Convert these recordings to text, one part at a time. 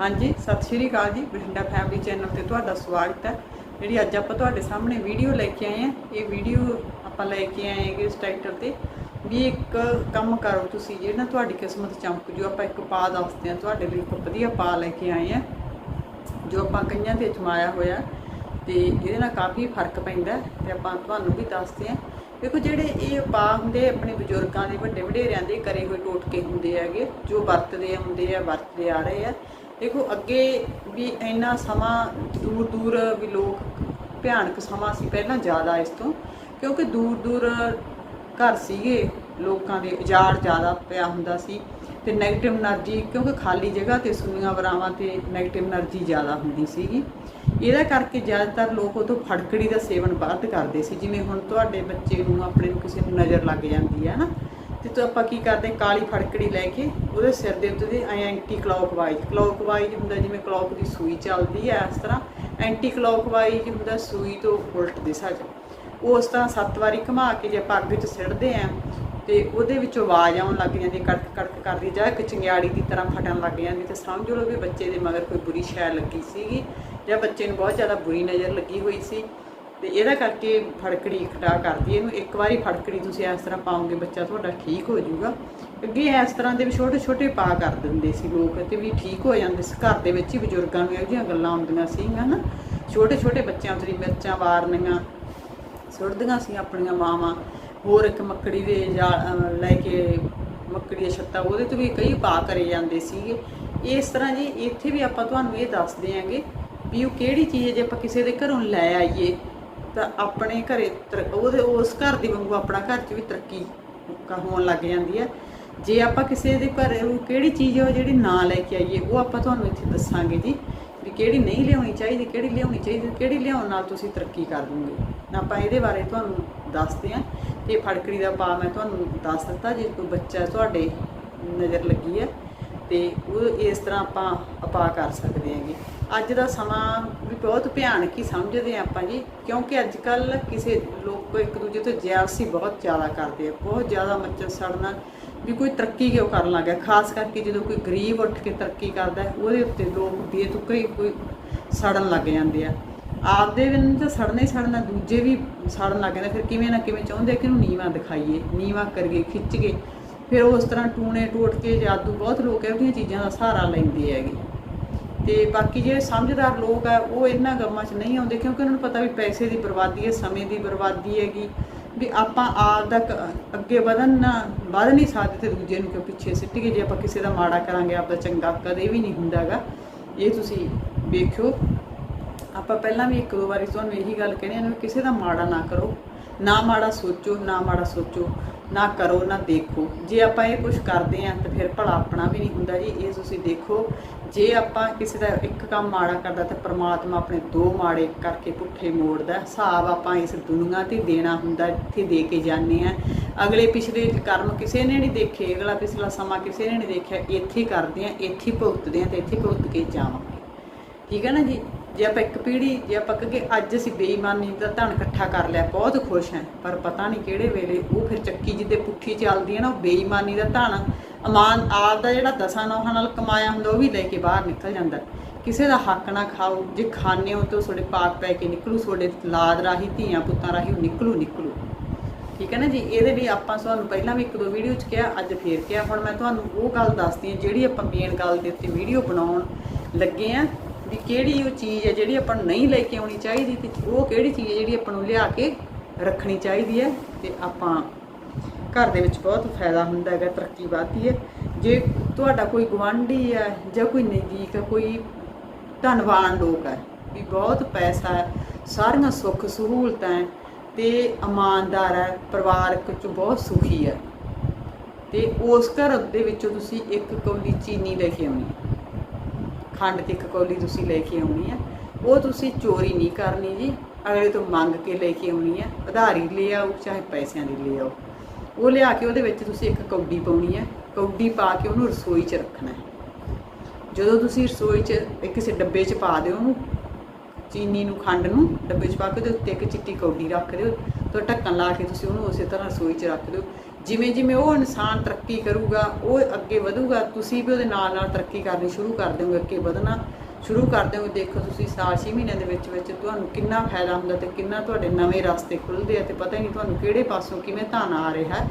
ਹਾਂਜੀ, ਸਤਿ ਸ਼੍ਰੀ ਅਕਾਲ ਜੀ, ਬਠਿੰਡਾ ਫੈਮਿਲੀ ਚੈਨਲ ਤੇ ਤੁਹਾਡਾ ਸਵਾਗਤ ਹੈ। ਜਿਹੜੀ ਅੱਜ ਆਪਾਂ ਤੁਹਾਡੇ ਸਾਹਮਣੇ ਵੀਡੀਓ ਲੈ ਕੇ ਆਏ ਹਾਂ, ਇਹ ਵੀਡੀਓ ਆਪਾਂ ਲੈ ਕੇ ਆਏ ਹਾਂ ਇਸ ਟਰੈਕਟਰ ਤੇ, ਵੀ ਇੱਕ ਕੰਮ ਕਰੋ ਤੁਸੀਂ ਜਿਹੜਾ ਤੁਹਾਡੀ ਕਿਸਮਤ ਚਮਕ ਜੂ, ਆਪਾਂ ਇੱਕ ਪਾ ਦੱਸਦੇ ਹਾਂ, ਤੁਹਾਡੇ ਲਈ ਇੱਕ ਵਧੀਆ ਪਾ ਲੈ ਕੇ ਆਏ ਹਾਂ, ਜੋ ਆਪਾਂ ਕਈਆਂ ਤੇ ਅਜਮਾਇਆ ਹੋਇਆ, ਤੇ ਇਹਦੇ ਨਾਲ ਕਾਫੀ ਫ਼ਰਕ ਪੈਂਦਾ ਹੈ, ਤੇ ਆਪਾਂ ਤੁਹਾਨੂੰ ਵੀ ਦੱਸਦੇ ਹਾਂ। ਦੇਖੋ ਜਿਹੜੇ ਇਹ ਪਾ ਹੁੰਦੇ ਆਪਣੇ ਬਜ਼ੁਰਗਾਂ ਦੇ ਵੱਡੇ ਵਡੇਰਿਆਂ ਦੇ ਕਰੇ ਹੋਏ ਟੋਟਕੇ ਹੁੰਦੇ ਹੈਗੇ, ਜੋ ਵਰਤਦੇ ਹੁੰਦੇ ਆ, ਵਰਤਦੇ ਆ ਰਹੇ ਆ ਦੇਖੋ, ਅੱਗੇ ਵੀ ਇੰਨਾ ਸਮਾਂ ਦੂਰ ਦੂਰ ਵੀ ਲੋਕ ਭਿਆਨਕ ਸਮਾਂ ਸੀ ਪਹਿਲਾਂ ਜ਼ਿਆਦਾ ਇਸ ਤੋਂ, ਕਿਉਂਕਿ ਦੂਰ ਦੂਰ ਘਰ ਸੀਗੇ, ਲੋਕਾਂ ਦੇ ਉਜਾੜ ਜ਼ਿਆਦਾ ਪਿਆ ਹੁੰਦਾ ਸੀ ਤੇ ਨੈਗੇਟਿਵ એનર્ਜੀ ਕਿਉਂਕਿ ਖਾਲੀ ਜਗ੍ਹਾ ਤੇ ਸੁਨੀਆਂ ਵਰਾਵਾਂ ਤੇ ਨੈਗੇਟਿਵ એનર્ਜੀ ਜ਼ਿਆਦਾ ਹੁੰਦੀ ਸੀਗੀ। ਇਹਦਾ ਕਰਕੇ ਜ਼ਿਆਦਾਤਰ ਲੋਕ ਉਦੋਂ ਫੜਕੜੀ ਦਾ ਸੇਵਨ ਵੱਧ ਕਰਦੇ ਸੀ, ਜਿਵੇਂ ਹੁਣ ਤੁਹਾਡੇ ਬੱਚੇ ਨੂੰ, ਆਪਣੇ ਕਿਸੇ ਨੂੰ ਨਜ਼ਰ ਲੱਗ ਜਾਂਦੀ ਹੈ ਨਾ। ਤੇ ਤੋਂ ਆਪਾਂ ਕੀ ਕਰਦੇ, ਕਾਲੀ ਫੜਕੜੀ ਲੈ ਕੇ ਉਹਦੇ ਸਿਰ ਦੇ ਉੱਤੇ ਦੀ ਐਂਟੀ ਕਲੌਕਵਾਈਜ਼ ਕਲੌਕਵਾਈਜ਼ ਹੁੰਦਾ ਜਿਵੇਂ ਕਲੌਕ ਦੀ ਸੂਈ ਚੱਲਦੀ ਹੈ ਇਸ ਤਰ੍ਹਾਂ ਐਂਟੀ ਕਲੌਕਵਾਈਜ਼ ਹੁੰਦਾ ਸੂਈ ਤੋਂ ਉਲਟ ਦਿਸ਼ਾ 'ਚ ਉਸ ਤਰ੍ਹਾਂ ਸੱਤ ਵਾਰੀ ਘੁਮਾ ਕੇ ਜੇ ਆਪਾਂ ਅੱਗ 'ਚ ਸਿੱਟਦੇ ਆਂ ਤੇ ਉਹਦੇ ਵਿੱਚੋਂ ਆਵਾਜ਼ ਆਉਣ ਲੱਗ ਜਾਂਦੀ, ਕੜਕ ਕੜਕ ਕਰਦੀ, ਜਾਂ ਇੱਕ ਚਿੰਗਿਆੜੀ ਦੀ ਤਰ੍ਹਾਂ ਫਟਣ ਲੱਗ ਜਾਂਦੀ। ਤੇ ਸਮਝ ਲਓ ਵੀ ਬੱਚੇ ਦੇ ਮਗਰ ਕੋਈ ਬੁਰੀ ਸ਼ੈ ਲੱਗੀ ਸੀਗੀ ਜਾਂ ਬੱਚੇ ਨੂੰ ਬਹੁਤ ਜ਼ਿਆਦਾ ਬੁਰੀ ਨਜ਼ਰ ਲੱਗੀ ਹੋਈ ਸੀ। ਤੇ ਇਹਦਾ ਕਰਕੇ ਫੜਕੜੀ ਖਟਾ ਕਰਦੀ ਹੈ। ਇਹਨੂੰ ਇੱਕ ਵਾਰੀ ਫੜਕੜੀ ਤੁਸੀਂ ਇਸ ਤਰ੍ਹਾਂ ਪਾਓਗੇ, ਬੱਚਾ ਤੁਹਾਡਾ ਠੀਕ ਹੋ ਜਾਊਗਾ। ਅੱਗੇ ਇਸ ਤਰ੍ਹਾਂ ਦੇ ਵੀ ਛੋਟੇ ਛੋਟੇ ਪਾ ਕਰ ਦਿੰਦੇ ਸੀ ਲੋਕ ਤੇ ਵੀ ਠੀਕ ਹੋ ਜਾਂਦੇ ਸੀ। ਘਰ ਦੇ ਵਿੱਚ ਹੀ ਬਜ਼ੁਰਗਾਂ ਨੂੰ ਇਹੋ ਜਿਹੀਆਂ ਗੱਲਾਂ ਆਉਂਦੀਆਂ ਸੀਗੀਆਂ ਨਾ। ਛੋਟੇ ਛੋਟੇ ਬੱਚਿਆਂ ਉੱਤੇ ਮਿਰਚਾਂ ਵਾਰਨੀਆਂ, ਸੁੱਟਦੀਆਂ ਸੀ ਆਪਣੀਆਂ ਮਾਵਾਂ। ਹੋਰ ਇੱਕ ਮੱਕੜੀ ਦੇ ਜਾਲ ਲੈ ਕੇ ਮੱਕੜੀ ਦੇ ਛੱਤਾ ਉਹਦੇ ਤੋਂ ਵੀ ਕਈ ਪਾ ਕਰੇ ਜਾਂਦੇ ਸੀਗੇ। ਇਸ ਤਰ੍ਹਾਂ ਜੀ ਇੱਥੇ ਵੀ ਆਪਾਂ ਤੁਹਾਨੂੰ ਇਹ ਦੱਸਦੇ ਆਂਗੇ ਵੀ ਉਹ ਕਿਹੜੀ ਚੀਜ਼ ਜੇ ਆਪਾਂ ਕਿਸੇ ਦੇ ਘਰੋਂ ਲੈ ਆਈਏ। ਤਾਂ ਆਪਣੇ ਘਰੇ ਤਰ- ਉਹਦੇ ਉਸ ਘਰ ਦੀ ਵਾਂਗੂ ਆਪਣਾ ਘਰ 'ਚ ਵੀ ਤਰੱਕੀ ਹੋਣ ਲੱਗ ਜਾਂਦੀ ਹੈ। ਜੇ ਆਪਾਂ ਕਿਸੇ ਦੇ ਘਰ ਉਹ ਕਿਹੜੀ ਚੀਜ਼ ਉਹ ਜਿਹੜੀ ਨਾ ਲੈ ਕੇ ਆਈਏ, ਉਹ ਆਪਾਂ ਤੁਹਾਨੂੰ ਇੱਥੇ ਦੱਸਾਂਗੇ ਜੀ ਵੀ ਕਿਹੜੀ ਨਹੀਂ ਲਿਆਉਣੀ ਚਾਹੀਦੀ, ਕਿਹੜੀ ਲਿਆਉਣੀ ਚਾਹੀਦੀ, ਕਿਹੜੀ ਲਿਆਉਣ ਨਾਲ ਤੁਸੀਂ ਤਰੱਕੀ ਕਰ ਦੋਗੇ। ਆਪਾਂ ਇਹਦੇ ਬਾਰੇ ਤੁਹਾਨੂੰ ਦੱਸਦੇ ਹਾਂ ਤੇ ਫੜਕੜੀ ਦਾ ਪਾ ਮੈਂ ਤੁਹਾਨੂੰ ਦੱਸ ਦਿੱਤਾ, ਜੇ ਕੋਈ ਬੱਚਾ ਤੁਹਾਡੇ ਨਜ਼ਰ ਲੱਗੀ ਹੈ। ਤੇ ਉਹ ਇਸ ਤਰ੍ਹਾਂ ਆਪਾਂ ਅਪਾ ਕਰ ਸਕਦੇ ਹਾਂਗੇ। ਅੱਜ ਦਾ ਸਮਾਂ ਵੀ ਬਹੁਤ ਭਿਆਨਕ ਹੀ ਸਮਝਦੇ ਹਾਂ ਆਪਾਂ ਜੀ, ਕਿਉਂਕਿ ਅੱਜ ਕੱਲ ਕਿਸੇ ਲੋਕ ਇੱਕ ਦੂਜੇ ਤੋਂ ਜੈਲਸੀ ਬਹੁਤ ਜ਼ਿਆਦਾ ਕਰਦੇ ਆ। ਬਹੁਤ ਜ਼ਿਆਦਾ ਮੱਚਰ ਸੜਨਾ ਵੀ ਕੋਈ ਤਰੱਕੀ ਕਿਉਂ ਕਰਨ ਲੱਗ ਗਿਆ? ਖਾਸ ਕਰਕੇ ਜਦੋਂ ਕੋਈ ਗਰੀਬ ਉੱਠ ਕੇ ਤਰੱਕੀ ਕਰਦਾ ਉਹਦੇ ਉੱਤੇ ਲੋਕ ਬੇਤੁਕੇ ਹੀ ਕੋਈ ਸੜਨ ਲੱਗ ਜਾਂਦੇ ਆ। ਆਪਦੇ ਵੀ ਤਾਂ ਸੜਨਾ ਹੀ ਸੜਨਾ, ਦੂਜੇ ਵੀ ਸੜਨ ਲੱਗ ਜਾਂਦੇ ਫਿਰ ਕਿਵੇਂ ਨਾ ਕਿਵੇਂ ਚਾਹੁੰਦੇ ਕਿ ਇਹਨੂੰ ਨੀਵਾ ਦਿਖਾਈਏ, ਨੀਵਾ ਕਰੀਏ, ਖਿੱਚ ਕੇ। ਫਿਰ ਉਸ ਤਰ੍ਹਾਂ ਟੂਣੇ ਟੋਟਕੇ ਜਾਦੂ ਬਹੁਤ ਲੋਕ ਇਹੋ ਜਿਹੀਆਂ ਚੀਜ਼ਾਂ ਦਾ ਸਹਾਰਾ ਲੈਂਦੇ ਹੈਗੇ। ਤੇ ਬਾਕੀ ਜਿਹੜੇ ਸਮਝਦਾਰ ਲੋਕ ਆ, ਉਹ ਇਹਨਾਂ ਗਮਾਂ 'ਚ ਨਹੀਂ ਆਉਂਦੇ ਕਿਉਂਕਿ ਉਹਨਾਂ ਨੂੰ ਪਤਾ ਵੀ ਪੈਸੇ ਦੀ ਬਰਬਾਦੀ ਹੈ, ਸਮੇਂ ਦੀ ਬਰਬਾਦੀ ਹੈਗੀ। ਵੀ ਆਪਾਂ ਆਪ ਦਾ ਅੱਗੇ ਵਧਣ ਨਾ, ਵਧ ਨਹੀਂ ਸਕਦੇ ਤੇ ਦੂਜੇ ਨੂੰ ਕਿਉਂ ਪਿੱਛੇ ਸਿੱਟ ਸਿੱਟੀਏ ਜੇ ਆਪਾਂ ਕਿਸੇ ਦਾ ਮਾੜਾ ਕਰਾਂਗੇ ਆਪ ਦਾ ਚੰਗਾ ਕਦੇ ਵੀ ਨਹੀਂ ਹੁੰਦਾਗਾ ਇਹ ਤੁਸੀਂ ਵੇਖਿਓ। ਆਪਾਂ ਪਹਿਲਾਂ ਵੀ ਇੱਕ ਦੋ ਵਾਰੀ ਤੁਹਾਨੂੰ ਇਹੀ ਗੱਲ ਕਹਿੰਦੇ ਹਾਂ ਵੀ ਕਿਸੇ ਦਾ ਮਾੜਾ ਨਾ ਕਰੋ। ਨਾ ਮਾੜਾ ਸੋਚੋ, ਨਾ ਮਾੜਾ ਸੋਚੋ। ਨਾ ਕਰੋ, ਨਾ ਦੇਖੋ। ਜੇ ਆਪਾਂ ਇਹ ਕੁਝ ਕਰਦੇ ਆਂ ਤਾਂ ਫਿਰ ਭਲਾ ਆਪਣਾ ਵੀ ਨਹੀਂ ਹੁੰਦਾ ਜੀ। ਇਹ ਤੁਸੀਂ ਦੇਖੋ, ਜੇ ਆਪਾਂ ਕਿਸੇ ਦਾ ਇੱਕ ਕੰਮ ਮਾੜਾ ਕਰਦਾ ਤਾਂ ਪ੍ਰਮਾਤਮਾ ਆਪਣੇ ਦੋ ਮਾੜੇ ਕਰਕੇ ਪੁੱਠੇ ਮੋੜਦਾ। ਹੈ। ਹਿਸਾਬ ਆਪਾਂ ਇਸ ਦੁਨੀਆ ਤੇ ਦੇਣਾ ਹੁੰਦਾ, ਇੱਥੇ ਦੇ ਕੇ ਜਾਂਦੇ ਆ ਅਗਲੇ ਪਿਛਲੇ ਕਰਮ ਕਿਸੇ ਨੇ ਨਹੀਂ ਦੇਖੇ, ਅਗਲਾ ਪਿਛਲਾ ਸਮਾਂ ਕਿਸੇ ਨੇ ਨਹੀਂ ਦੇਖਿਆ। ਇੱਥੇ ਕਰਦੇ ਆ ਇੱਥੇ ਭੁਗਤਦੇ ਆ ਤੇ ਇੱਥੇ ਭੁਗਤ ਕੇ ਜਾਵਾਂਗੇ। ਠੀਕ ਹੈ ਨਾ ਜੀ? ਜੇ ਆਪਾਂ ਇੱਕ ਪੀੜੀ ਜੇ ਆਪਾਂ ਕਹੇ ਅੱਜ ਅਸੀਂ ਬੇਈਮਾਨੀ ਦਾ ਧਨ ਇਕੱਠਾ ਕਰ ਲਿਆ, ਬਹੁਤ ਖੁਸ਼ ਹਾਂ, ਪਰ ਪਤਾ ਨਹੀਂ ਕਿਹੜੇ ਵੇਲੇ ਉਹ ਫਿਰ ਚੱਕੀ ਜਿੱਦੇ ਪੁੱਠੀ ਚੱਲਦੀ ਹੈ ਨਾ, ਉਹ ਬੇਈਮਾਨੀ ਦਾ ਧਨ ਅਮਾਨ ਆਪ ਦਾ ਜਿਹੜਾ ਦਸਾਂ ਨੌਹਾਂ ਨਾਲ ਕਮਾਇਆ ਹੁੰਦਾ, ਉਹ ਵੀ ਲੈ ਕੇ ਬਾਹਰ ਨਿਕਲ ਜਾਂਦਾ। ਕਿਸੇ ਦਾ ਹੱਕ ਨਾ ਖਾਓ, ਜੇ ਖਾਣੇ ਹੋ ਤਾਂ ਤੁਹਾਡੇ ਪਾਕ ਪੈ ਕੇ ਨਿਕਲੂ, ਤੁਹਾਡੇ ਲਾਦ ਰਾਹੀਂ, ਧੀਆਂ ਪੁੱਤਾਂ ਰਾਹੀਂ ਉਹ ਨਿਕਲੂ ਨਿਕਲੂ। ਠੀਕ ਹੈ ਨਾ ਜੀ? ਇਹਦੇ ਲਈ ਆਪਾਂ ਤੁਹਾਨੂੰ ਪਹਿਲਾਂ ਵੀ ਇੱਕ ਦੋ ਵੀਡੀਓ 'ਚ ਕਿਹਾ, ਅੱਜ ਫੇਰ ਕਿਹਾ। ਹੁਣ ਮੈਂ ਤੁਹਾਨੂੰ ਉਹ ਗੱਲ ਦੱਸਦੀ ਹਾਂ ਜਿਹੜੀ ਆਪਾਂ ਮੇਨ ਗੱਲ ਦੇ ਉੱਤੇ ਵੀਡੀਓ ਬਣਾਉਣ ਲੱਗੇ ਆ ਵੀ ਕਿਹੜੀ ਉਹ ਚੀਜ਼ ਹੈ ਜਿਹੜੀ ਆਪਾਂ ਨੂੰ ਨਹੀਂ ਲੈ ਕੇ ਆਉਣੀ ਚਾਹੀਦੀ ਤੇ ਉਹ ਕਿਹੜੀ ਚੀਜ਼ ਹੈ ਜਿਹੜੀ ਆਪਾਂ ਨੂੰ ਲਿਆ ਕੇ ਰੱਖਣੀ ਚਾਹੀਦੀ ਹੈ ਤੇ ਆਪਾਂ ਘਰ ਦੇ ਵਿੱਚ ਬਹੁਤ ਫਾਇਦਾ ਹੁੰਦਾ ਹੈਗਾ, ਤਰੱਕੀ ਵੱਧਦੀ ਹੈ। ਜੇ ਤੁਹਾਡਾ ਕੋਈ ਗਵਾਂਢੀ ਹੈ ਜਾਂ ਕੋਈ ਨਜ਼ਦੀਕ ਹੈ, ਕੋਈ ਧਨਵਾਨ ਲੋਕ ਹੈ, ਵੀ ਬਹੁਤ ਪੈਸਾ ਹੈ, ਸਾਰੀਆਂ ਸੁੱਖ ਸਹੂਲਤਾਂ ਹੈ ਤੇ ਇਮਾਨਦਾਰ ਹੈ, ਪਰਿਵਾਰਕ ਚ ਬਹੁਤ ਸੁਖੀ ਹੈ ਤੇ ਉਸ ਘਰ ਦੇ ਵਿੱਚੋਂ ਤੁਸੀਂ ਇੱਕ ਕੌਲੀ ਚੀਨੀ ਲੈ ਕੇ ਆਉਣੀ ਖੰਡ ਤੇ ਇੱਕ ਕੌਲੀ ਤੁਸੀਂ ਲੈ ਕੇ ਆਉਣੀ ਹੈ ਉਹ ਤੁਸੀਂ ਚੋਰੀ ਨਹੀਂ ਕਰਨੀ ਜੀ। ਅਗਲੇ ਤੋਂ ਮੰਗ ਕੇ ਲੈ ਕੇ ਆਉਣੀ ਹੈ ਉਧਾਰੀ ਲੈ ਆਓ, ਚਾਹੇ ਪੈਸਿਆਂ ਦੀ ਲੈ ਆਓ। ਉਹ ਲਿਆ ਕੇ ਉਹਦੇ ਵਿੱਚ ਤੁਸੀਂ ਇੱਕ ਕੌਡੀ ਪਾਉਣੀ ਹੈ ਕੌਡੀ ਪਾ ਕੇ ਉਹਨੂੰ ਰਸੋਈ 'ਚ ਰੱਖਣਾ ਹੈ। ਜਦੋਂ ਤੁਸੀਂ ਰਸੋਈ 'ਚ ਇੱਕ ਕਿਸੇ ਡੱਬੇ 'ਚ ਪਾ ਦਿਓ ਉਹਨੂੰ, ਚੀਨੀ ਨੂੰ, ਖੰਡ ਨੂੰ, ਡੱਬੇ 'ਚ ਪਾ ਕੇ ਉਹਦੇ ਉੱਤੇ ਇੱਕ ਚਿੱਟੀ ਕੌਡੀ ਰੱਖ ਦਿਓ। ਤੇ ਢੱਕਣ ਲਾ ਕੇ ਤੁਸੀਂ ਉਹਨੂੰ ਉਸੇ ਤਰ੍ਹਾਂ ਰਸੋਈ 'ਚ ਰੱਖ ਦਿਓ। ਜਿਵੇਂ ਜਿਵੇਂ ਉਹ ਇਨਸਾਨ ਤਰੱਕੀ ਕਰੂਗਾ, ਉਹ ਅੱਗੇ ਵਧੂਗਾ, ਤੁਸੀਂ ਵੀ ਉਹਦੇ ਨਾਲ ਨਾਲ ਤਰੱਕੀ ਕਰਨੀ ਸ਼ੁਰੂ ਕਰ ਦਿਓਗੇ, ਅੱਗੇ ਵਧਣਾ ਸ਼ੁਰੂ ਕਰ ਦਿਓਗੇ। ਦੇਖੋ ਤੁਸੀਂ ਸਾਲ 6 ਮਹੀਨਿਆਂ ਦੇ ਵਿੱਚ ਵਿੱਚ ਤੁਹਾਨੂੰ ਕਿੰਨਾ ਫਾਇਦਾ ਹੁੰਦਾ ਤੇ ਕਿੰਨਾ ਤੁਹਾਡੇ ਨਵੇਂ ਰਸਤੇ ਖੁੱਲਦੇ ਆ ਤੇ ਪਤਾ ਹੀ ਨਹੀਂ ਤੁਹਾਨੂੰ ਕਿਹੜੇ ਪਾਸੋਂ ਕਿਵੇਂ ਧਨ ਆ ਰਿਹਾ। ਹੈ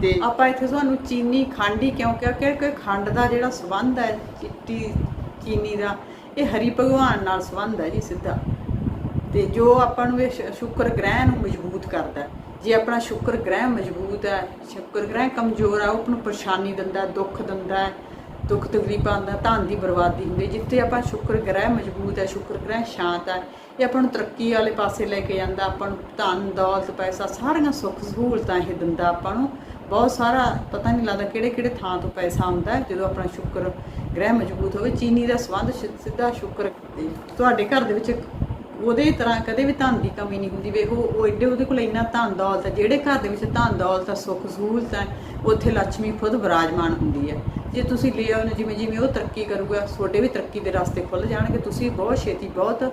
ਤੇ ਆਪਾਂ ਇੱਥੇ ਤੁਹਾਨੂੰ ਚੀਨੀ ਖੰਡ ਹੀ ਕਿਉਂ ਕਿਹਾ? ਕਿ ਖੰਡ ਦਾ ਜਿਹੜਾ ਸਬੰਧ ਹੈ, ਚਿੱਟੀ ਚੀਨੀ ਦਾ, ਇਹ ਹਰੀ ਭਗਵਾਨ ਨਾਲ ਸਬੰਧ ਹੈ ਜੀ ਸਿੱਧਾ। ਤੇ ਜੋ ਆਪਾਂ ਨੂੰ ਇਹ ਸ਼ੁਕਰ ਗ੍ਰਹਿ ਨੂੰ ਮਜ਼ਬੂਤ ਕਰਦਾ ਹੈ। ਜੇ ਆਪਣਾ ਸ਼ੁਕਰ ਗ੍ਰਹਿ ਮਜ਼ਬੂਤ ਹੈ, ਸ਼ੁਕਰ ਗ੍ਰਹਿ ਕਮਜ਼ੋਰ ਹੈ ਉਹ ਆਪਾਂ ਨੂੰ ਪਰੇਸ਼ਾਨੀ ਦਿੰਦਾ, ਦੁੱਖ ਦਿੰਦਾ ਦੁੱਖ ਤਕਲੀਫਾਂ ਆਉਂਦਾ ਧਨ ਦੀ ਬਰਬਾਦੀ ਹੁੰਦੀ ਜਿੱਥੇ ਆਪਾਂ ਸ਼ੁਕਰ ਗ੍ਰਹਿ ਮਜ਼ਬੂਤ ਹੈ, ਸ਼ੁਕਰ ਗ੍ਰਹਿ ਸ਼ਾਂਤ ਹੈ ਇਹ ਆਪਾਂ ਨੂੰ ਤਰੱਕੀ ਵਾਲੇ ਪਾਸੇ ਲੈ ਕੇ ਜਾਂਦਾ, ਆਪਾਂ ਨੂੰ ਧਨ, ਦੌਲਤ, ਪੈਸਾ, ਸਾਰੀਆਂ ਸੁੱਖ ਸਹੂਲਤਾਂ ਇਹ ਦਿੰਦਾ ਆਪਾਂ ਨੂੰ। ਬਹੁਤ ਸਾਰਾ ਪਤਾ ਨਹੀਂ ਲੱਗਦਾ ਕਿਹੜੇ ਕਿਹੜੇ ਥਾਂ ਤੋਂ ਪੈਸਾ ਆਉਂਦਾ ਜਦੋਂ ਆਪਣਾ ਸ਼ੁਕਰ ਗ੍ਰਹਿ ਮਜ਼ਬੂਤ ਹੋਵੇ। ਚੀਨੀ ਦਾ ਸੰਬੰਧ ਸਿੱਧਾ ਸ਼ੁਕਰ ਤੁਹਾਡੇ ਘਰ ਦੇ ਵਿੱਚ ਉਹਦੇ ਤਰ੍ਹਾਂ ਕਦੇ ਵੀ ਧਨ ਦੀ ਕਮੀ ਨਹੀਂ ਹੁੰਦੀ। ਵੇਖੋ, ਉਹ ਐਡੇ ਉਹਦੇ ਕੋਲ ਇੰਨਾ ਧਨ ਦੌਲਤ ਹੈ, ਜਿਹੜੇ ਘਰ ਦੇ ਵਿੱਚ ਧਨ ਦੌਲਤ ਹੈ, ਸੁੱਖ ਸਹੂਲਤ ਹੈ, ਉੱਥੇ ਲక్ష్ਮੀ ਖੁਦ ਵਿਰਾਜਮਾਨ ਹੁੰਦੀ ਹੈ। ਜੇ ਤੁਸੀਂ ਲੈ ਆਓ ਜਿਵੇਂ ਜਿਵੇਂ ਉਹ ਤਰੱਕੀ ਕਰੂਗਾ, ਤੁਹਾਡੇ ਵੀ ਤਰੱਕੀ ਦੇ ਰਸਤੇ ਖੁੱਲ ਜਾਣਗੇ। ਤੁਸੀਂ ਬਹੁਤ ਛੇਤੀ ਬਹੁਤ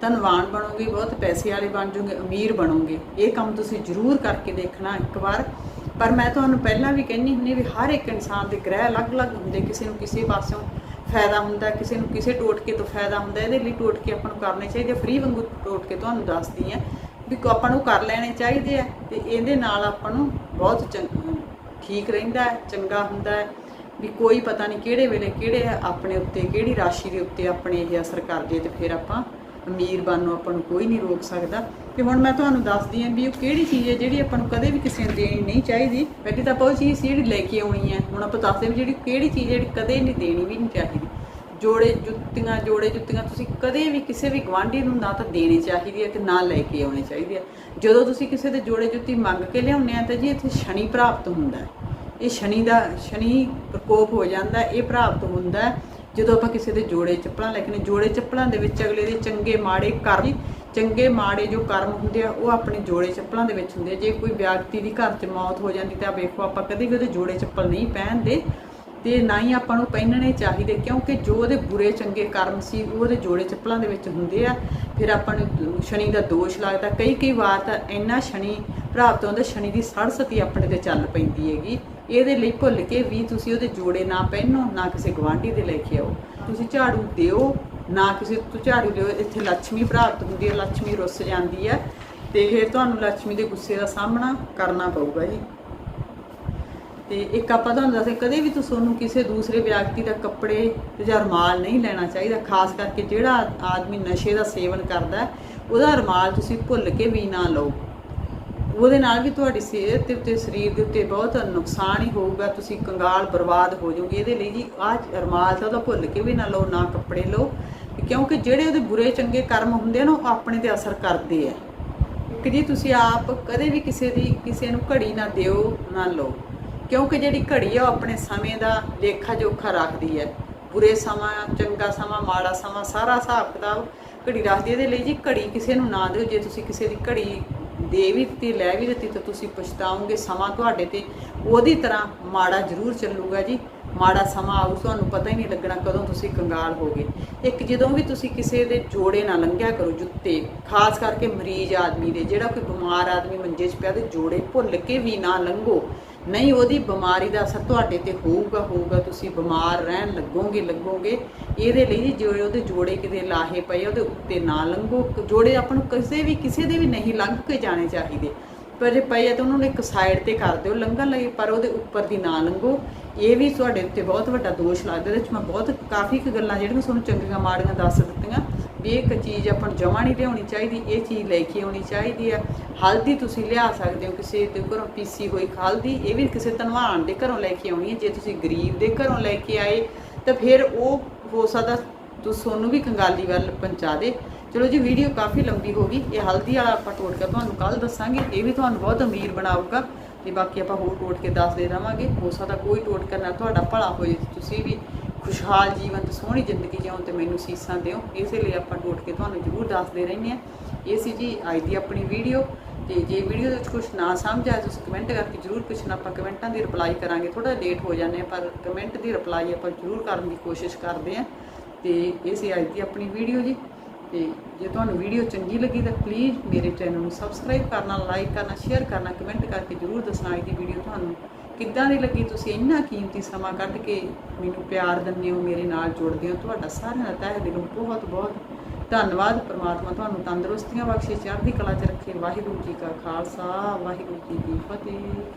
ਧਨਵਾਨ ਬਣੋਗੇ, ਬਹੁਤ ਪੈਸੇ ਵਾਲੇ ਬਣ ਜਾਓਗੇ, ਅਮੀਰ ਬਣੋਗੇ। ਇਹ ਕੰਮ ਤੁਸੀਂ ਜ਼ਰੂਰ ਕਰਕੇ ਦੇਖਣਾ ਇੱਕ ਵਾਰ। ਪਰ ਮੈਂ ਤੁਹਾਨੂੰ ਪਹਿਲਾਂ ਵੀ ਕਹਿੰਨੀ ਹੁੰਦੀ ਵੀ ਹਰ ਇੱਕ ਇਨਸਾਨ ਦੇ ਗ੍ਰਹਿ ਅਲੱਗ-ਅਲੱਗ ਹੁੰਦੇ, ਕਿਸੇ ਨੂੰ ਕਿਸੇ ਪਾਸਿਓਂ ਫਾਇਦਾ ਹੁੰਦਾ, ਕਿਸੇ ਨੂੰ ਕਿਸੇ ਟੋਟਕੇ ਤੋਂ ਫਾਇਦਾ ਹੁੰਦਾ, ਇਹਦੇ ਲਈ ਟੋਟਕੇ ਆਪਾਂ ਨੂੰ ਕਰਨੇ ਚਾਹੀਦੇ ਫ੍ਰੀ ਵਾਂਗੂ ਟੋਟਕੇ ਤੁਹਾਨੂੰ ਦੱਸਦੀ ਆ ਵੀ ਆਪਾਂ ਨੂੰ ਕਰ ਲੈਣੇ ਚਾਹੀਦੇ ਆ ਤੇ ਇਹਦੇ ਨਾਲ ਆਪਾਂ ਨੂੰ ਬਹੁਤ ਚੰਗ- ਠੀਕ ਰਹਿੰਦਾ ਹੈ, ਚੰਗਾ ਹੁੰਦਾ ਹੈ ਵੀ ਕੋਈ ਪਤਾ ਨਹੀਂ ਕਿਹੜੇ ਵੇਲੇ ਕਿਹੜੇ ਆਪਣੇ ਉੱਤੇ, ਕਿਹੜੀ ਰਾਸ਼ੀ ਦੇ ਉੱਤੇ ਆਪਣੇ ਇਹ ਅਸਰ ਕਰਦੇ ਜੇ ਤੇ ਫਿਰ ਆਪਾਂ ਅਮੀਰ ਬਣਨ ਨੂੰ ਆਪਾਂ ਨੂੰ ਕੋਈ ਨਹੀਂ ਰੋਕ ਸਕਦਾ। ਤੇ ਹੁਣ ਮੈਂ ਤੁਹਾਨੂੰ ਦੱਸਦੀ ਹਾਂ ਵੀ ਉਹ ਕਿਹੜੀ ਚੀਜ਼ ਹੈ ਜਿਹੜੀ ਆਪਾਂ ਨੂੰ ਕਦੇ ਵੀ ਕਿਸੇ ਨੂੰ ਦੇਣੀ ਨਹੀਂ ਚਾਹੀਦੀ। ਪਹਿਲੀ ਤਾਂ ਆਪਾਂ ਉਹ ਚੀਜ਼ ਸੀ ਜਿਹੜੀ ਲੈ ਕੇ ਆਉਣੀ ਹੈ। ਹੁਣ ਆਪਾਂ ਦੱਸਦੇ ਵੀ ਜਿਹੜੀ ਕਿਹੜੀ ਚੀਜ਼ ਜਿਹੜੀ ਕਦੇ ਨਹੀਂ ਦੇਣੀ ਵੀ ਨਹੀਂ ਚਾਹੀਦੀ। ਜੋੜੇ ਜੁੱਤੀਆਂ ਜੋੜੇ ਜੁੱਤੀਆਂ ਤੁਸੀਂ ਕਦੇ ਵੀ ਕਿਸੇ ਵੀ ਗਵਾਂਢੀ ਨੂੰ ਨਾ ਤਾਂ ਦੇਣੀ ਚਾਹੀਦੀ ਹੈ ਤੇ ਨਾ ਲੈ ਕੇ ਆਉਣੀ ਚਾਹੀਦੀ ਹੈ। ਜਦੋਂ ਤੁਸੀਂ ਕਿਸੇ ਦੇ ਜੋੜੇ ਜੁੱਤੀ ਮੰਗ ਕੇ ਲਿਆਉਂਦੇ ਆ ਤਾਂ ਜੀ ਇੱਥੇ ਸ਼ਨੀ ਪ੍ਰਾਪਤ ਹੁੰਦਾ ਹੈ। ਇਹ ਸ਼ਨੀ ਦਾ, ਸ਼ਨੀ ਪ੍ਰਕੋਪ ਹੋ ਜਾਂਦਾ ਇਹ ਪ੍ਰਾਪਤ ਹੁੰਦਾ ਹੈ। ਜਦੋਂ ਆਪਾਂ ਕਿਸੇ ਦੇ ਜੋੜੇ ਚੱਪਲਾਂ ਲੈ ਕੇ ਨੇ ਜੋੜੇ ਚੱਪਲਾਂ ਦੇ ਵਿੱਚ ਅਗਲੇ ਦੇ ਚੰਗੇ ਮਾੜੇ ਕਰਮ, ਚੰਗੇ ਮਾੜੇ ਜੋ ਕਰਮ ਹੁੰਦੇ ਆ, ਉਹ ਆਪਣੇ ਜੋੜੇ ਚੱਪਲਾਂ ਦੇ ਵਿੱਚ ਹੁੰਦੇ ਆ। ਜੇ ਕੋਈ ਵਿਅਕਤੀ ਦੀ ਘਰ 'ਚ ਮੌਤ ਹੋ ਜਾਂਦੀ ਤਾਂ ਵੇਖੋ, ਆਪਾਂ ਕਦੇ ਵੀ ਉਹਦੇ ਜੋੜੇ ਚੱਪਲ ਨਹੀਂ ਪਹਿਨਦੇ ਤੇ ਨਾ ਹੀ ਆਪਾਂ ਨੂੰ ਪਹਿਨਣੇ ਚਾਹੀਦੇ, ਕਿਉਂਕਿ ਜੋ ਉਹਦੇ ਬੁਰੇ, ਚੰਗੇ ਕਰਮ ਸੀ, ਉਹ ਉਹਦੇ ਜੋੜੇ ਚੱਪਲਾਂ ਦੇ ਵਿੱਚ ਹੁੰਦੇ ਆ। ਫਿਰ ਆਪਾਂ ਨੂੰ ਸ਼ਨੀ ਦਾ ਦੋਸ਼ ਲੱਗਦਾ। ਕਈ ਕਈ ਵਾਰ ਤਾਂ ਇੰਨਾ ਸ਼ਨੀ ਪ੍ਰਾਪਤ ਹੁੰਦਾ ਸ਼ਨੀ ਦੀ ਸੜਸਤੀ ਆਪਣੇ ਤੇ ਚੱਲ ਪੈਂਦੀ ਹੈਗੀ। ਇਹਦੇ ਲਈ ਭੁੱਲ ਕੇ ਵੀ ਤੁਸੀਂ ਉਹਦੇ ਜੋੜੇ ਨਾ ਪਹਿਨੋ, ਨਾ ਕਿਸੇ ਗਵਾਂਢੀ ਦੇ ਲੈ ਕੇ ਆਓ। ਤੁਸੀਂ ਝਾੜੂ ਦਿਓ, ਨਾ ਕਿਸੇ ਤੋਂ ਝਾੜੂ ਦਿਓ। ਇੱਥੇ ਲక్ష్ਮੀ ਪ੍ਰਾਪਤ ਹੁੰਦੀ ਹੈ ਲక్ష్ਮੀ ਰੁੱਸ ਜਾਂਦੀ ਹੈ ਤੇ ਫਿਰ ਤੁਹਾਨੂੰ ਲక్ష్ਮੀ ਦੇ ਗੁੱਸੇ ਦਾ ਸਾਹਮਣਾ ਕਰਨਾ ਪਊਗਾ ਜੀ। ਤੇ ਇੱਕ ਆਪਾਂ ਤੁਹਾਨੂੰ ਦੱਸੇ ਕਦੇ ਵੀ ਤੁਸੀਂ ਉਹਨੂੰ ਕਿਸੇ ਦੂਸਰੇ ਵਿਅਕਤੀ ਦਾ ਕੱਪੜੇ ਜਾਂ ਰਮਾਲ ਨਹੀਂ ਲੈਣਾ ਚਾਹੀਦਾ, ਖਾਸ ਕਰਕੇ ਜਿਹੜਾ ਆਦਮੀ ਨਸ਼ੇ ਦਾ ਸੇਵਨ ਕਰਦਾ ਉਹਦਾ ਰਮਾਲ ਤੁਸੀਂ ਭੁੱਲ ਕੇ ਵੀ ਨਾ ਲਓ। ਉਹਦੇ ਨਾਲ ਵੀ ਤੁਹਾਡੀ ਸਿਹਤ ਦੇ ਉੱਤੇ, ਸਰੀਰ ਦੇ ਉੱਤੇ ਬਹੁਤ ਨੁਕਸਾਨ ਹੀ ਹੋਊਗਾ, ਤੁਸੀਂ ਕੰਗਾਲ ਬਰਬਾਦ ਹੋ ਜਾਓਗੇ। ਇਹਦੇ ਲਈ ਜੀ ਆਹ ਰੁਮਾਲ ਤਾਂ ਉਹਦਾ ਭੁੱਲ ਕੇ ਵੀ ਨਾ ਲਓ, ਨਾ ਕੱਪੜੇ ਲਓ, ਕਿਉਂਕਿ ਜਿਹੜੇ ਉਹਦੇ ਬੁਰੇ, ਚੰਗੇ ਕਰਮ ਹੁੰਦੇ ਆ ਨਾ, ਉਹ ਆਪਣੇ ਤੇ ਅਸਰ ਕਰਦੇ ਆ। ਕਿ ਜੀ ਤੁਸੀਂ ਆਪ ਕਦੇ ਵੀ ਕਿਸੇ ਦੀ, ਕਿਸੇ ਨੂੰ ਘੜੀ ਨਾ ਦਿਓ, ਨਾ ਲਓ। ਕਿਉਂਕਿ ਜਿਹੜੀ ਘੜੀ ਆ, ਉਹ ਆਪਣੇ ਸਮੇਂ ਦਾ ਲੇਖਾ ਜੋਖਾ ਰੱਖਦੀ ਹੈ। ਬੁਰੇ ਸਮਾਂ, ਚੰਗਾ ਸਮਾਂ, ਮਾੜਾ ਸਮਾਂ, ਸਾਰਾ ਹਿਸਾਬ ਕਿਤਾਬ ਘੜੀ ਰੱਖਦੀ ਹੈ। ਇਹਦੇ ਲਈ ਜੀ ਘੜੀ ਕਿਸੇ ਨੂੰ ਨਾ ਦਿਓ। ਜੇ ਤੁਸੀਂ ਕਿਸੇ ਦੀ ਘੜੀ ਦੇ ਵੀ ਦਿੱਤੀ, ਲੈ ਵੀ ਦਿੱਤੀ ਤਾਂ ਤੁਸੀਂ ਪਛਤਾਓਗੇ, ਸਮਾਂ ਤੁਹਾਡੇ ਤੇ ਉਹਦੀ ਤਰ੍ਹਾਂ ਮਾੜਾ ਜ਼ਰੂਰ ਚੱਲੂਗਾ ਜੀ। ਮਾੜਾ ਸਮਾਂ ਆਊ, ਤੁਹਾਨੂੰ ਪਤਾ ਹੀ ਨਹੀਂ ਲੱਗਣਾ ਕਦੋਂ ਤੁਸੀਂ ਕੰਗਾਲ ਹੋਗੇ। ਇੱਕ ਜਦੋਂ ਵੀ ਤੁਸੀਂ ਕਿਸੇ ਦੇ ਜੋੜੇ ਨਾ ਲੰਘਿਆ ਕਰੋ ਜੁੱਤੇ, ਖਾਸ ਕਰਕੇ ਮਰੀਜ਼ ਆਦਮੀ ਦੇ, ਜਿਹੜਾ ਕੋਈ ਬਿਮਾਰ ਆਦਮੀ ਮੰਜੇ 'ਚ ਪਿਆ ਤੇ ਜੋੜੇ ਭੁੱਲ ਕੇ ਵੀ ਨਾ ਲੰਘੋ। ਨਹੀਂ ਉਹਦੀ ਬਿਮਾਰੀ ਦਾ ਅਸਰ ਤੁਹਾਡੇ ਤੇ ਹੋਊਗਾ ਹੋਊਗਾ। ਤੁਸੀਂ ਬਿਮਾਰ ਰਹਿਣ ਲੱਗੋਗੇ ਲੱਗੋਗੇ। ਇਹਦੇ ਲਈ ਜੀ ਉਹਦੇ ਜੋੜੇ ਕਿਤੇ ਲਾਹੇ ਪਏ ਆ, ਉਹਦੇ ਉੱਤੇ ਨਾ ਲੰਘੋ। ਜੋੜੇ ਆਪਾਂ ਨੂੰ ਕਿਸੇ ਵੀ ਕਿਸੇ ਦੇ ਵੀ ਨਹੀਂ ਲੰਘ ਕੇ ਜਾਣੇ ਚਾਹੀਦੇ। ਪਰ ਜੇ ਪਏ ਆ ਤਾਂ ਉਹਨਾਂ ਨੂੰ ਇੱਕ ਸਾਈਡ ਤੇ ਕਰ ਦਿਓ ਲੰਘਣ ਲਈ ਪਰ ਉਹਦੇ ਉੱਪਰ ਦੀ ਨਾ ਲੰਘੋ। ਇਹ ਵੀ ਤੁਹਾਡੇ ਉੱਤੇ ਬਹੁਤ ਵੱਡਾ ਦੋਸ਼ ਲੱਗਦਾ ਇਹਦੇ ਵਿੱਚ ਮੈਂ ਬਹੁਤ ਕਾਫੀ ਕੁ ਗੱਲਾਂ ਜਿਹੜੀਆਂ ਤੁਹਾਨੂੰ ਚੰਗੀਆਂ ਮਾੜੀਆਂ ਦੱਸ ਦਿੱਤੀਆਂ। ਵੀ ਇੱਕ ਚੀਜ਼ ਆਪਾਂ ਨੂੰ ਜਮਾ ਨਹੀਂ ਲਿਆਉਣੀ ਚਾਹੀਦੀ, ਇਹ ਚੀਜ਼ ਲੈ ਕੇ ਆਉਣੀ ਚਾਹੀਦੀ ਆ। ਹਲਦੀ ਤੁਸੀਂ ਲਿਆ ਸਕਦੇ ਹੋ ਕਿਸੇ ਦੇ ਘਰੋਂ, ਪੀਸੀ ਹੋਈ ਹਲਦੀ, ਇਹ ਵੀ ਕਿਸੇ ਧਨਵਾਨ ਦੇ ਘਰੋਂ ਲੈ ਕੇ ਆਉਣੀ ਹੈ। ਜੇ ਤੁਸੀਂ ਗਰੀਬ ਦੇ ਘਰੋਂ ਲੈ ਕੇ ਆਏ, ਤਾਂ ਫਿਰ ਉਹ ਹੋ ਸਕਦਾ ਤੁਸੀਂ ਸੋਨੂੰ ਵੀ ਕੰਗਾਲੀ ਵੱਲ ਪਹੁੰਚਾ ਦੇ। ਚਲੋ ਜੀ, ਵੀਡੀਓ ਕਾਫੀ ਲੰਬੀ ਹੋ ਗਈ। ਇਹ ਹਲਦੀ ਵਾਲਾ ਆਪਾਂ ਟੋਟਕਾ ਤੁਹਾਨੂੰ ਕੱਲ ਦੱਸਾਂਗੇ। ਇਹ ਵੀ ਤੁਹਾਨੂੰ ਬਹੁਤ ਅਮੀਰ ਬਣਾਊਗਾ। ਤੇ ਬਾਕੀ ਆਪਾਂ ਹੋਰ ਟੋਟ ਕੇ ਦੱਸਦੇ ਰਵਾਂਗੇ। ਹੋ ਸਕਦਾ ਕੋਈ ਟੋਟਕਾ ਨਾਲ ਤੁਹਾਡਾ ਭਲਾ ਹੋਏ, ਤੁਸੀਂ ਵੀ ਖੁਸ਼ਹਾਲ ਜੀਵਨ ਤੇ ਸੋਹਣੀ ਜ਼ਿੰਦਗੀ ਜਿਉਣ ਤੇ ਮੈਨੂੰ ਸੀਸਾਂ ਦਿਓ। ਇਸੇ ਲਈ ਆਪਾਂ ਟੋਟਕੇ ਤੁਹਾਨੂੰ ਜ਼ਰੂਰ ਦੱਸਦੇ ਰਹਿੰਦੇ ਆ ਇਹ ਸੀ ਜੀ ਅੱਜ ਦੀ ਆਪਣੀ ਵੀਡੀਓ। ਤੇ ਜੇ ਵੀਡੀਓ ਦੇ ਵਿੱਚ ਕੁਝ ਨਾ ਸਮਝ ਆਇਆ ਤੁਸੀਂ ਕਮੈਂਟ ਕਰਕੇ ਜ਼ਰੂਰ ਪੁੱਛਣਾ। ਆਪਾਂ ਕਮੈਂਟਾਂ ਦੀ ਰਿਪਲਾਈ ਕਰਾਂਗੇ। ਥੋੜਾ ਲੇਟ ਹੋ ਜਾਂਦੇ ਆ ਪਰ ਕਮੈਂਟ ਦੀ ਰਿਪਲਾਈ ਆਪਾਂ ਜ਼ਰੂਰ ਕਰਨ ਦੀ ਕੋਸ਼ਿਸ਼ ਕਰਦੇ ਆ ਤੇ ਇਹ ਸੀ ਅੱਜ ਦੀ ਆਪਣੀ ਵੀਡੀਓ ਜੀ। ਤੇ ਜੇ ਤੁਹਾਨੂੰ ਵੀਡੀਓ ਚੰਗੀ ਲੱਗੀ ਤਾਂ ਪਲੀਜ਼ ਮੇਰੇ ਚੈਨਲ ਨੂੰ ਸਬਸਕ੍ਰਾਈਬ ਕਰਨਾ ਲਾਈਕ ਕਰਨਾ ਸ਼ੇਅਰ ਕਰਨਾ ਕਮੈਂਟ ਕਰਕੇ ਜਰੂਰ ਦੱਸਣਾ। ਅੱਜ ਦੀ ਵੀਡੀਓ ਤੁਹਾਨੂੰ ਕਿੱਦਾਂ ਦੀ ਲੱਗੀ ਤੁਸੀਂ ਇੰਨਾ ਕੀਮਤੀ ਸਮਾਂ ਕੱਢ ਕੇ ਮੈਨੂੰ ਪਿਆਰ ਦਿੰਦੇ ਹੋ, ਮੇਰੇ ਨਾਲ ਜੁੜਦੇ ਹੋ? ਤੁਹਾਡਾ ਸਾਰਿਆਂ ਦਾ ਤਹਿ ਦਿਲੋਂ ਬਹੁਤ ਬਹੁਤ ਧੰਨਵਾਦ ਪ੍ਰਮਾਤਮਾ ਤੁਹਾਨੂੰ ਤੰਦਰੁਸਤੀਆਂ ਬਖਸ਼ੇ, ਚੜ੍ਹਦੀ ਕਲਾ 'ਚ ਰੱਖੇ ਵਾਹਿਗੁਰੂ ਜੀ ਕਾ ਖਾਲਸਾ, ਵਾਹਿਗੁਰੂ ਜੀ ਕੀ ਫਤਿਹ।